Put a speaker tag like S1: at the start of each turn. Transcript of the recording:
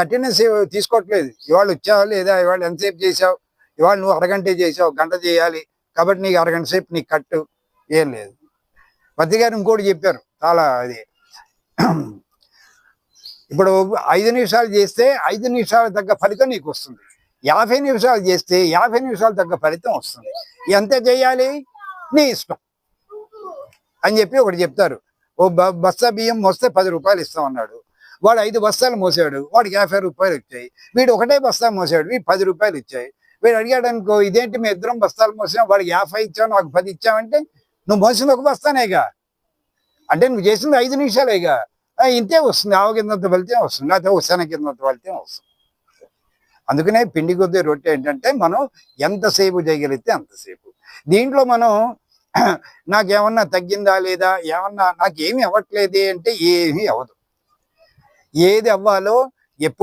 S1: Attendance తీసుకోవట్లేదు. ఇవాళ వచ్చావా లేదా? ఇవాళ ఎంతసేపు చేసావు? ఇవాళ నువ్వు అరగంట చేసావు గంట చేయాలి. కాబట్టి నీకు అరగంట సేపు నీకు కట్టు. ఏం లేదు. పత్తి గారు ఇంకోటి చెప్పారు. చాలా అది. ఇప్పుడు ఐదు నిమిషాలు చేస్తే ఐదు నిమిషాలు తగ్గ ఫలితం నీకు వస్తుంది. యాభై నిమిషాలు చేస్తే యాభై నిమిషాలు తగ్గ ఫలితం వస్తుంది. ఎంత చేయాలి? నీ ఇష్టం. అని చెప్పి ఒకటి చెప్తారు. ఓ బస్తా బియ్యం వస్తే పది రూపాయలు ఇస్తామన్నాడు. వాడు ఐదు బస్తాలు మోసాడు వాడికి యాభై రూపాయలు వచ్చాయి. వీడు ఒకటే బస్తా మోసాడు వీడు పది రూపాయలు ఇచ్చాయి వీడు అడిగాడు అనుకో ఇదేంటి మీ ఇద్దరం బస్తాలు మోసాం వాడికి యాభై ఇచ్చావు నాకు పది ఇచ్చావంటే నువ్వు మోసింది ఒక బస్తానేగా? అంటే నువ్వు చేసింది ఐదు నిమిషాలేగా? ఇంతే వస్తుంది ఆవు కిందంత వెళ్తే వస్తుంది లేకపోతే ఉసాన కిందంత వెళ్తే వస్తుంది. అందుకనే పిండి కొద్ది రొట్టె ఏంటంటే మనం ఎంతసేపు చేయగలిగితే అంతసేపు. దీంట్లో మనం నాకేమన్నా తగ్గిందా లేదా ఏమన్నా నాకేమి అవ్వట్లేదే అంటే ఏమీ అవ్వదు. ఏది అవ్వాలో ఎప్పుడు